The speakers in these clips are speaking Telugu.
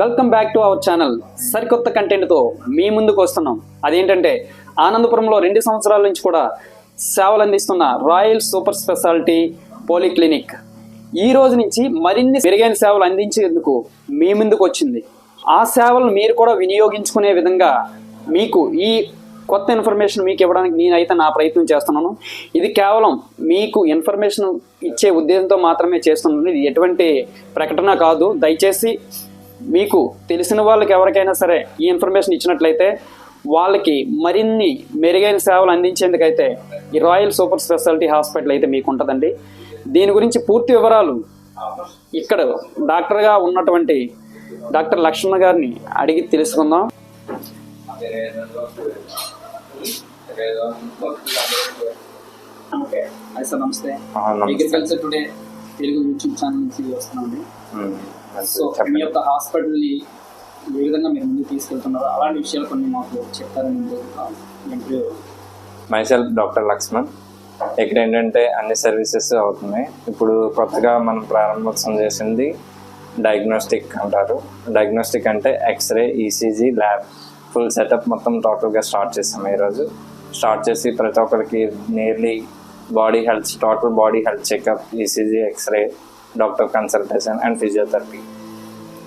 Welcome back to our channel సరికొత్త కంటెంట్తో మీ ముందుకు వస్తున్నాం. అదేంటంటే ఆనందపురంలో రెండు సంవత్సరాల నుంచి కూడా సేవలు అందిస్తున్న రాయల్ సూపర్ స్పెషాలిటీ పోలిక్లినిక్ ఈ రోజు నుంచి మరిన్ని మెరుగైన సేవలు అందించేందుకు మీ ముందుకు వచ్చింది. ఆ సేవలను మీరు కూడా వినియోగించుకునే విధంగా మీకు ఈ కొత్త ఇన్ఫర్మేషన్ మీకు ఇవ్వడానికి నేనైతే నా ప్రయత్నం చేస్తున్నాను. ఇది కేవలం మీకు ఇన్ఫర్మేషన్ ఇచ్చే ఉద్దేశంతో మాత్రమే చేస్తున్నాను. ఇది ఎటువంటి ప్రకటన కాదు. దయచేసి మీకు తెలిసిన వాళ్ళకి ఎవరికైనా సరే ఈ ఇన్ఫర్మేషన్ ఇచ్చినట్లయితే వాళ్ళకి మరిన్ని మెరుగైన సేవలు అందించేందుకైతే ఈ రాయల్ సూపర్ స్పెషాలిటీ హాస్పిటల్ అయితే మీకు ఉంటుందండి. దీని గురించి పూర్తి వివరాలు ఇక్కడ డాక్టర్గా ఉన్నటువంటి డాక్టర్ లక్ష్మణ గారిని అడిగి తెలుసుకుందాం. ఓకే హాయ్ సార్ నమస్తే. Agriculture today Telugu YouTube channel నుంచి వస్తున్నామండి. సో మీ చెప్పండి యొక్క హాస్పిటల్ని ఏ విధంగా మీరు ముందుకు తీసుకెళ్తున్నారు? అలాంటి విషయాలు కొన్ని మాకు చెప్తారని ముందు ఇంటర్వ్యూ మైసెల్ఫ్ డాక్టర్ లక్ష్మణ్ ఇక్కడ ఏంటంటే అన్ని సర్వీసెస్ అవుతున్నాయి. ఇప్పుడు కొత్తగా మనం ప్రారంభోత్సవం చేసింది డయాగ్నోస్టిక్ అంటారు. డయాగ్నోస్టిక్ అంటే x ray ECG lab full setup మొత్తం టోటల్గా స్టార్ట్ చేస్తాం ఈరోజు స్టార్ట్ చేసి ప్రతి ఒక్కరికి nearly body health total body health checkup ECG x ray doctor consultation and physiotherapy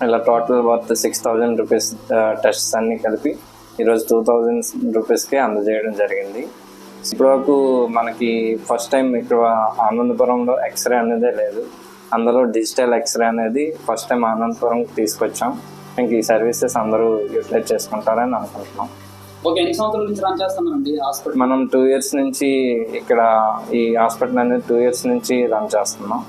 ఇలా total worth six thousand rupees tests అన్నీ కలిపి ఈరోజు టూ థౌజండ్ రూపీస్కి అందజేయడం జరిగింది. ఇప్పటివరకు మనకి ఫస్ట్ టైం ఇక్కడ ఆనందపురంలో ఎక్స్రే అనేదే లేదు. అందులో డిజిటల్ ఎక్స్రే అనేది ఫస్ట్ టైం ఆనందపురం తీసుకొచ్చాం. ఇంక ఈ సర్వీసెస్ అందరూ యూటిలైజ్ చేసుకుంటారని అనుకుంటున్నాం. ఓకే ఎన్ని సంవత్సరాల నుంచి రన్ చేస్తున్నారండి హాస్పిటల్? మనం టూ ఇయర్స్ నుంచి ఇక్కడ ఈ హాస్పిటల్ అనేది టూ ఇయర్స్ నుంచి రన్ చేస్తున్నాం.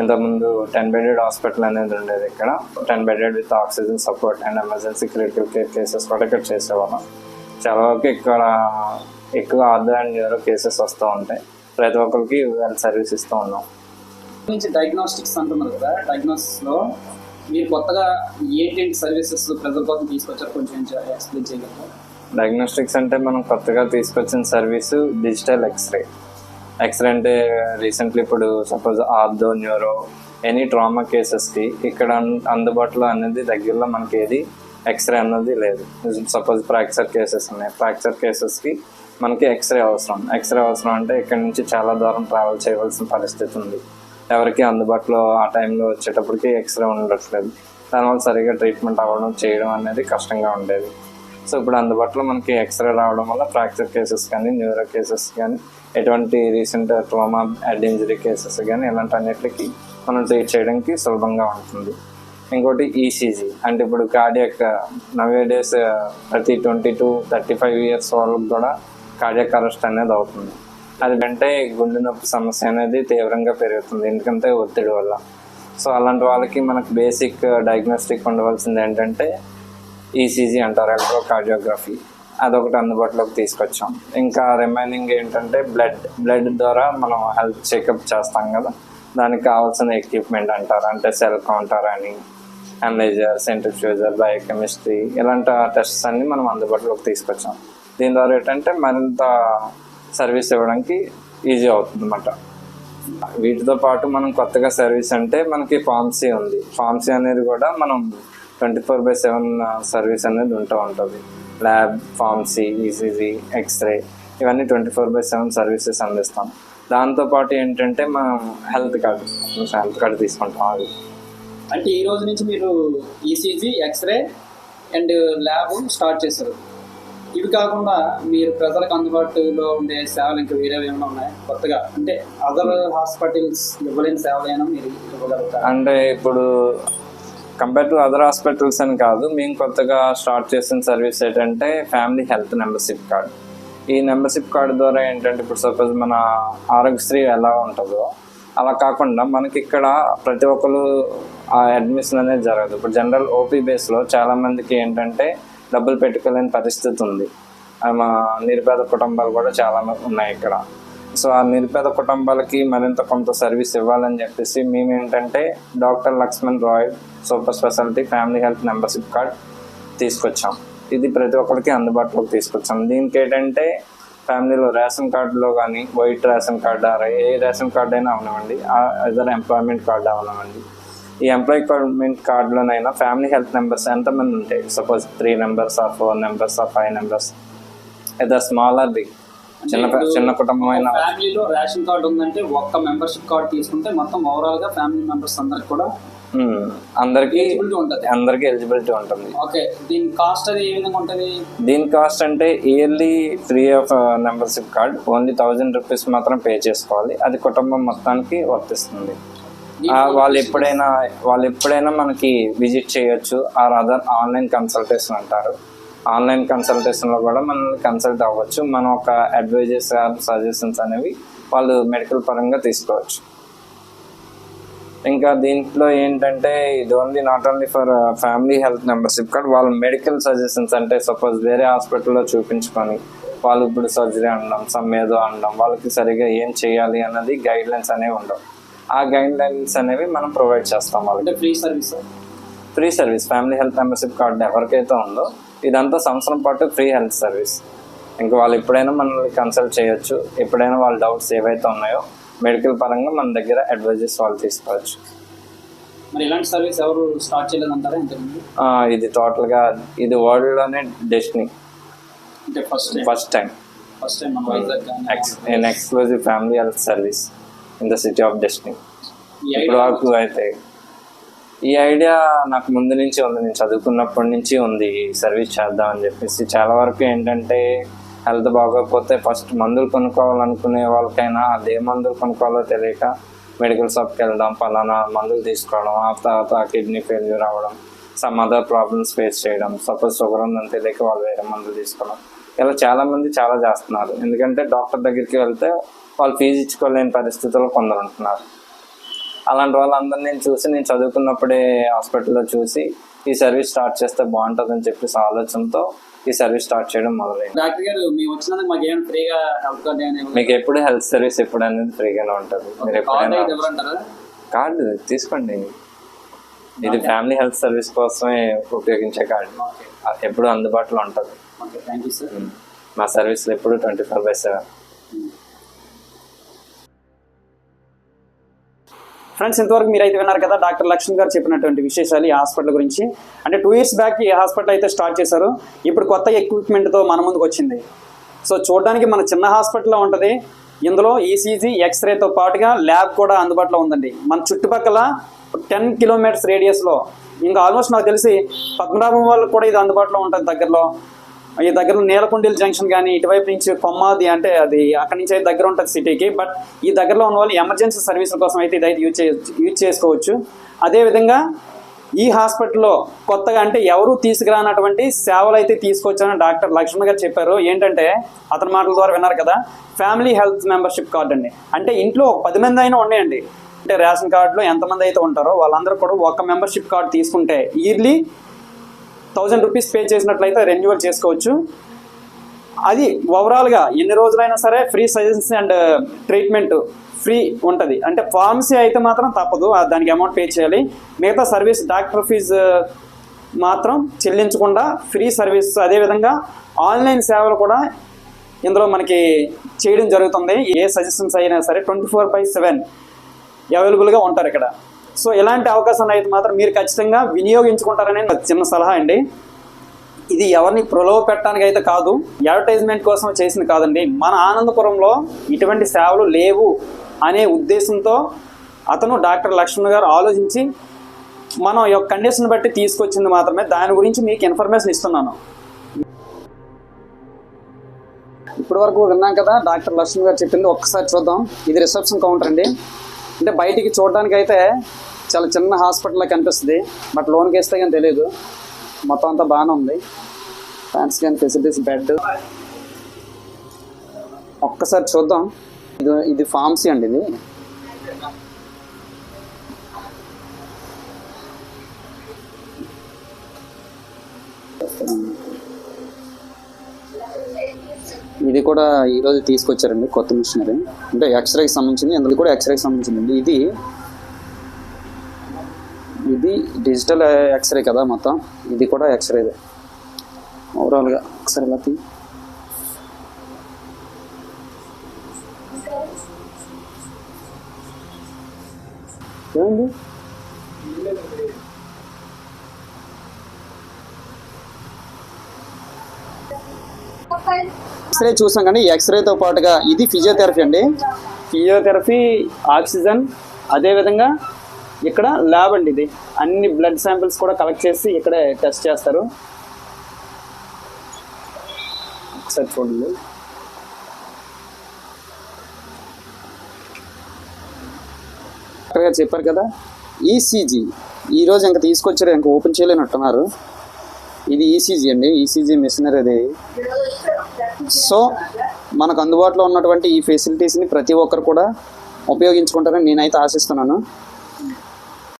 ఇంతకుముందు టెన్ బెడెడ్ హాస్పిటల్ అనేది ఉండేది ఇక్కడ. Ten bedded with oxygen support and emergency critical care cases కూడా ఇక్కడ చేసేవాళ్ళం. చాలా వరకు ఇక్కడ ఎక్కువ ఆర్థో అండ్ న్యూరో కేసెస్ వస్తూ ఉంటాయి. ప్రతి ఒక్కరికి సర్వీస్ ఇస్తూ ఉన్నాం. డయాగ్నోస్టిక్స్ అంటున్నారు కదా మీరు కొత్తగా ఏంటేంటి సర్వీసెస్ ప్రజల కోసం తీసుకొచ్చారు కొంచెం ఎక్స్ప్లెయిన్ చేయగలరా? డయాగ్నోస్టిక్స్ అంటే మనం కొత్తగా తీసుకొచ్చిన service digital x ray x ray అంటే రీసెంట్లీ ఇప్పుడు suppose ortho neuro any trauma కేసెస్కి ఇక్కడ అన్- అందుబాటులో అనేది దగ్గరలో మనకి ఏది ఎక్స్రే అన్నది లేదు. సపోజ్ ఫ్రాక్చర్ కేసెస్ ఉన్నాయి. ఫ్రాక్చర్ కేసెస్కి మనకి ఎక్స్రే అవసరం. ఎక్స్రే అవసరం అంటే ఇక్కడ నుంచి చాలా దూరం ట్రావెల్ చేయవలసిన పరిస్థితి ఉంది. ఎవరికి అందుబాటులో ఆ టైంలో వచ్చేటప్పటికి ఎక్స్రే ఉండట్లేదు. దానివల్ల సరిగా ట్రీట్మెంట్ అవ్వడం చేయడం అనేది కష్టంగా ఉండేది. సో ఇప్పుడు అందుబాటులో మనకి ఎక్స్రే రావడం వల్ల ఫ్రాక్చర్ కేసెస్ కానీ న్యూరో కేసెస్ కానీ ఎటువంటి recent trauma head injury cases కానీ ఇలాంటి అన్నిటికి మనం ట్రీట్ చేయడానికి సులభంగా ఉంటుంది. ఇంకోటి ఈసీజీ అంటే ఇప్పుడు కార్డియక్ నవే డేస్ ప్రతి twenty to thirty five years వాళ్ళకి కూడా కార్డియక్ అరెస్ట్ అనేది అవుతుంది. అది అంటే గుండె నొప్పి సమస్య అనేది తీవ్రంగా పెరుగుతుంది. ఎందుకంటే ఒత్తిడి వల్ల. సో అలాంటి వాళ్ళకి మనకు బేసిక్ డయాగ్నోస్టిక్ ఉండవలసింది ఏంటంటే ఈసీజీ అంటారు ఎలక్ట్రోకార్డియోగ్రఫీ అదొకటి అందుబాటులోకి తీసుకొచ్చాం. ఇంకా రిమైనింగ్ ఏంటంటే బ్లడ్ బ్లడ్ ద్వారా మనం హెల్త్ చెకప్ చేస్తాం కదా. దానికి కావాల్సిన ఎక్విప్మెంట్ అంటారు. అంటే సెల్ కౌంటర్ అని అనలైజర్ సెంట్రిఫ్యూజర్ బయోకెమిస్ట్రీ ఇలాంటి టెస్ట్స్ అన్ని మనం అందుబాటులోకి తీసుకొచ్చాం. దీని ద్వారా ఏంటంటే మరింత సర్వీస్ ఇవ్వడానికి ఈజీ అవుతుంది అన్నమాట వీటితో పాటు మనం కొత్తగా సర్వీస్ అంటే మనకి ఫార్మసీ ఉంది. ఫార్మసీ అనేది కూడా మనం twenty four by seven service అనేది ఉంటూ ఉంటుంది. Lab pharmacy ECG x ray ఇవన్నీ twenty four by seven services అందిస్తాం. దాంతోపాటు ఏంటంటే మనం హెల్త్ కార్డు హెల్త్ కార్డు తీసుకుంటాం అది. అంటే ఈ రోజు నుంచి మీరు ECG x ray and lab start చేశారు. ఇవి కాకుండా మీరు ప్రజలకు అందుబాటులో ఉండే సేవలు ఇంకా వేరే ఏమైనా ఉన్నాయి? కొత్తగా? అంటే అదర్ హాస్పిటల్స్ ఇవ్వలేని సేవలు అయినా మీరు ఇవ్వగలుగుతారు? అంటే ఇప్పుడు కంపేర్ టు అదర్ హాస్పిటల్స్ అని కాదు మేము కొత్తగా స్టార్ట్ చేసిన సర్వీస్ ఏంటంటే ఫ్యామిలీ హెల్త్ మెంబర్షిప్ కార్డ్ ఈ మెంబర్షిప్ కార్డు ద్వారా ఏంటంటే ఇప్పుడు సపోజ్ మన ఆరోగ్యశ్రీ ఎలా ఉంటుందో అలా కాకుండా మనకి ఇక్కడ ప్రతి ఒక్కరు ఆ అడ్మిషన్ అనేది జరగదు. ఇప్పుడు జనరల్ ఓపీ బేస్లో చాలామందికి ఏంటంటే డబ్బులు పెట్టుకోలేని పరిస్థితి ఉంది. ఆ మా నిరుపేద కుటుంబాలు కూడా చాలా ఉన్నాయి ఇక్కడ. సో ఆ నిరుపేద కుటుంబాలకి మరింత కొంత సర్వీస్ ఇవ్వాలని చెప్పేసి మేము ఏంటంటే doctor Lakshman Rai super speciality family health membership card తీసుకొచ్చాం. ఇది ప్రతి ఒక్కరికి అందుబాటులోకి తీసుకొచ్చాం. దీనికి ఏంటంటే ఫ్యామిలీలో రేషన్ కార్డులో కానీ వైట్ రేషన్ కార్డు ఏ రేషన్ కార్డు అయినా అవనివ్వండి. అదర్ ఎంప్లాయ్మెంట్ కార్డు అవనివ్వండి. ఈ ఎంప్లాయ్మెంట్ కార్డులోనైనా ఫ్యామిలీ హెల్త్ నెంబర్స్ ఎంతమంది ఉంటాయి? Suppose three numbers or four numbers or five numbers ఏదో స్మాల్ ఆర్ బిగ్ చిన్న చిన్న కుటుంబం అయినా ఫ్యామిలీలో రేషన్ కార్డు ఉందంటే ఒక్క మెంబర్షిప్ కార్డు తీసుకుంటే మొత్తం ఓవరాల్గా ఫ్యామిలీ మెంబర్స్ అందరికి కూడా అందరికీ ఎలిజిబిలిటీ ఉంటుంది. అందరికీ ఎలిజిబిలిటీ ఉంటుంది. ఓకే. దీని కాస్ట్ అది ఏ విధంగా ఉంటుంది? దీని కాస్ట్ అంటే yearly free of membership card only thousand rupees మాత్రం పే చేసుకోవాలి. అది కుటుంబం మొత్తానికి వర్తిస్తుంది. ఆ, వాళ్ళు ఎప్పుడైనా వాళ్ళు ఎప్పుడైనా మనకి విజిట్ చేయొచ్చు. ఆర్ అదర్ ఆన్లైన్ కన్సల్టేషన్ అంటారు. ఆన్లైన్ కన్సల్టేషన్లో కూడా మనల్ని కన్సల్ట్ అవ్వచ్చు. మనం ఒక అడ్వైజెస్ సజెషన్స్ అనేవి వాళ్ళు మెడికల్ పరంగా తీసుకోవచ్చు. ఇంకా దీంట్లో ఏంటంటే ఇది only not only for family health membership card వాళ్ళ మెడికల్ సజెషన్స్ అంటే సపోజ్ వేరే హాస్పిటల్లో చూపించుకొని వాళ్ళు ఇప్పుడు సర్జరీ అనడం సమ్ ఏదో అనడం వాళ్ళకి సరిగా ఏం చేయాలి అన్నది గైడ్ లైన్స్ అనేవి ఉండవు. ఆ గైడ్ లైన్స్ అనేవి మనం ప్రొవైడ్ చేస్తాం వాళ్ళకి. Free service free service family health membership card ఎవరికైతే ఉందో ఇదంతా సంవత్సరం పాటు ఫ్రీ హెల్త్ సర్వీస్ ఇంకా వాళ్ళు ఎప్పుడైనా మనల్ని కన్సల్ట్ చేయొచ్చు. ఎప్పుడైనా వాళ్ళ డౌట్స్ ఏవైతే ఉన్నాయో మెడికల్ పరంగా మన దగ్గర అడ్వైజెస్ వాళ్ళు తీసుకోవచ్చు. మరి ఇలాంటి సర్వీస్ ఎవరు స్టార్ట్ చేయలేదంటారా ఇంతకుముందు? ఆ, ఇది టోటల్గా ఇది వరల్డ్లోనే destiny first time first time first time exclusive family health service in the city of destiny ఇప్పుడు వరకు అయితే ఈ ఐడియా నాకు ముందు నుంచి ఉంది. నేను చదువుకున్నప్పటి నుంచి ఉంది సర్వీస్ చేద్దాం అని చెప్పేసి. చాలా వరకు ఏంటంటే హెల్త్ బాగోకపోతే ఫస్ట్ మందులు కొనుక్కోవాలనుకునే వాళ్ళకైనా అది ఏ మందులు కొనుక్కోవాలో తెలియక మెడికల్ షాప్కి వెళ్దాం పలానా మందులు తీసుకోవడం ఆ తర్వాత కిడ్నీ ఫెయిల్యూర్ అవ్వడం సమ్ అదర్ ప్రాబ్లమ్స్ ఫేస్ చేయడం సపోజ్ షుగర్ ఉందని తెలియక వాళ్ళు వేరే మందులు తీసుకోవడం. ఇలా చాలా మంది చాలా చేస్తున్నారు. ఎందుకంటే డాక్టర్ దగ్గరికి వెళ్తే వాళ్ళు ఫీజు ఇచ్చుకోలేని పరిస్థితుల్లో కొందరు ఉంటున్నారు. అలాంటి వాళ్ళందరినీ నేను చూసి నేను చదువుకున్నప్పుడే హాస్పిటల్లో చూసి ఈ సర్వీస్ స్టార్ట్ చేస్తే బాగుంటుందని చెప్పేసి ఆలోచనతో ఈ సర్వీస్ స్టార్ట్ చేయడం మొదలైంది. డాక్టర్ గారు మేము వచ్చినందుకు మాకు ఏమైనా ఫ్రీగా హెల్త్ మీకు ఎప్పుడు హెల్త్ సర్వీస్ ఎప్పుడు అనేది ఫ్రీగానే ఉంటుంది. మీరు ఎప్పుడైనా కార్డు తీసుకోండి. ఇది ఫ్యామిలీ హెల్త్ సర్వీస్ కోసమే ఉపయోగించే కార్డు. ఎప్పుడు అందుబాటులో ఉంటుంది. మా సర్వీస్లో ఎప్పుడు twenty four by seven friends ఇంతవరకు మీరు అయితే విన్నారు కదా డాక్టర్ లక్ష్మణ్ గారు చెప్పినటువంటి విశేషాలు ఈ హాస్పిటల్ గురించి. అంటే టూ ఇయర్స్ బ్యాక్ ఈ హాస్పిటల్ అయితే స్టార్ట్ చేశారు. ఇప్పుడు కొత్త ఎక్విప్మెంట్తో మన ముందుకు వచ్చింది. సో చూడడానికి మన చిన్న హాస్పిటల్లో ఉంటుంది. ఇందులో ఈసీజీ ఎక్స్రేతో పాటుగా ల్యాబ్ కూడా అందుబాటులో ఉందండి. మన చుట్టుపక్కల టెన్ కిలోమీటర్స్ రేడియస్లో ఇంకా ఆల్మోస్ట్ నాకు తెలిసి పద్మనాభం వాళ్ళకి కూడా ఇది అందుబాటులో ఉంటుంది దగ్గరలో. ఈ దగ్గర నీలకుండీల జంక్షన్ కానీ ఇటువైపు నుంచి కొమ్మాది అంటే అది అక్కడి నుంచి అయితే దగ్గర ఉంటుంది సిటీకి. బట్ ఈ దగ్గరలో ఉన్న వాళ్ళు ఎమర్జెన్సీ సర్వీసుల కోసం అయితే ఇదైతే యూజ్ చే యూజ్ చేసుకోవచ్చు. అదేవిధంగా ఈ హాస్పిటల్లో కొత్తగా అంటే ఎవరు తీసుకురానటువంటి సేవలు అయితే తీసుకొచ్చారని డాక్టర్ లక్ష్మణ్ గారు చెప్పారు. ఏంటంటే అతని మాటల ద్వారా విన్నారు కదా ఫ్యామిలీ హెల్త్ మెంబర్షిప్ కార్డ్ అండి. అంటే ఇంట్లో పది మంది అయినా ఉన్నాయండి. అంటే రేషన్ కార్డులో ఎంతమంది అయితే ఉంటారో వాళ్ళందరూ కూడా ఒక మెంబర్షిప్ కార్డు తీసుకుంటే ఇయర్లీ థౌజండ్ రూపీస్ పే చేసినట్లయితే రెన్యువల్ చేసుకోవచ్చు. అది ఓవరాల్గా ఎన్ని రోజులైనా సరే free suggestions and treatment free ఉంటుంది. అంటే ఫార్మసీ అయితే మాత్రం తప్పదు. దానికి అమౌంట్ పే చేయాలి. మిగతా సర్వీస్ డాక్టర్ ఫీజు మాత్రం చెల్లించకుండా ఫ్రీ సర్వీస్. అదేవిధంగా ఆన్లైన్ సేవలు కూడా ఇందులో మనకి చేయడం జరుగుతుంది. ఏ సజెషన్స్ అయినా సరే ట్వంటీ ఫోర్ బై సెవెన్ అవైలబుల్గా ఉంటారు ఇక్కడ. సో ఇలాంటి అవకాశాన్ని అయితే మాత్రం మీరు ఖచ్చితంగా వినియోగించుకుంటారని చిన్న సలహా అండి. ఇది ఎవరిని ప్రలోభ పెట్టడానికి అయితే కాదు అడ్వర్టైజ్మెంట్ కోసం చేసింది కాదండి. మన ఆనందపురంలో ఇటువంటి సేవలు లేవు అనే ఉద్దేశంతో అతను డాక్టర్ లక్ష్మణ్ గారు ఆలోచించి మనం యొక్క కండిషన్ బట్టి తీసుకొచ్చింది మాత్రమే. దాని గురించి మీకు ఇన్ఫర్మేషన్ ఇస్తున్నాను. ఇప్పటి వరకు విన్నాం కదా డాక్టర్ లక్ష్మణ్ గారు చెప్పింది ఒక్కసారి చూద్దాం. ఇది రిసెప్షన్ కౌంటర్ అండి. అంటే బయటికి చూడడానికి అయితే చాలా చిన్న హాస్పిటల్లా కనిపిస్తుంది. బట్ లోన్కి వేస్తే కానీ తెలియదు మొత్తం అంతా బాగానే ఉంది. ఫ్యాన్స్ కానీ ఫెసిలిటీస్ బెడ్ ఒక్కసారి చూద్దాం. ఇది ఇది ఫార్మసీ అండి ఇది. ఇది కూడా ఈరోజు తీసుకొచ్చారండి కొత్త మిషనరీ. అంటే ఎక్స్రేకి సంబంధించింది అందులో కూడా ఎక్స్రేకి సంబంధించింది ఇది ఇది డిజిటల్ ఎక్స్రే కదా మొత్తం. ఇది కూడా ఎక్స్రేదే ఓవరాల్గా ఒకసారి ఇలా ఏమండి? ఎక్స్రే చూసాం కానీ ఎక్స్రేతో పాటుగా ఇది ఫిజియోథెరపీ అండి. ఫిజియోథెరపీ ఆక్సిజన్ అదేవిధంగా ఇక్కడ ల్యాబ్ అండి ఇది. అన్ని బ్లడ్ శాంపిల్స్ కూడా కలెక్ట్ చేసి ఇక్కడే టెస్ట్ చేస్తారు. ఒకసారి చూడండి. డాక్టర్ చెప్పారు కదా ఈసీజీ ఈరోజు ఇంకా తీసుకొచ్చారు ఇంకా ఓపెన్ చేయలేనట్టున్నారు. ఇది ఈసీజీ అండి ఈసీజీ మిషనరీ అది. సో మనకు అందుబాటులో ఉన్నటువంటి ఈ ఫెసిలిటీస్ని ప్రతి ఒక్కరు కూడా ఉపయోగించుకుంటారని నేనైతే ఆశిస్తున్నాను.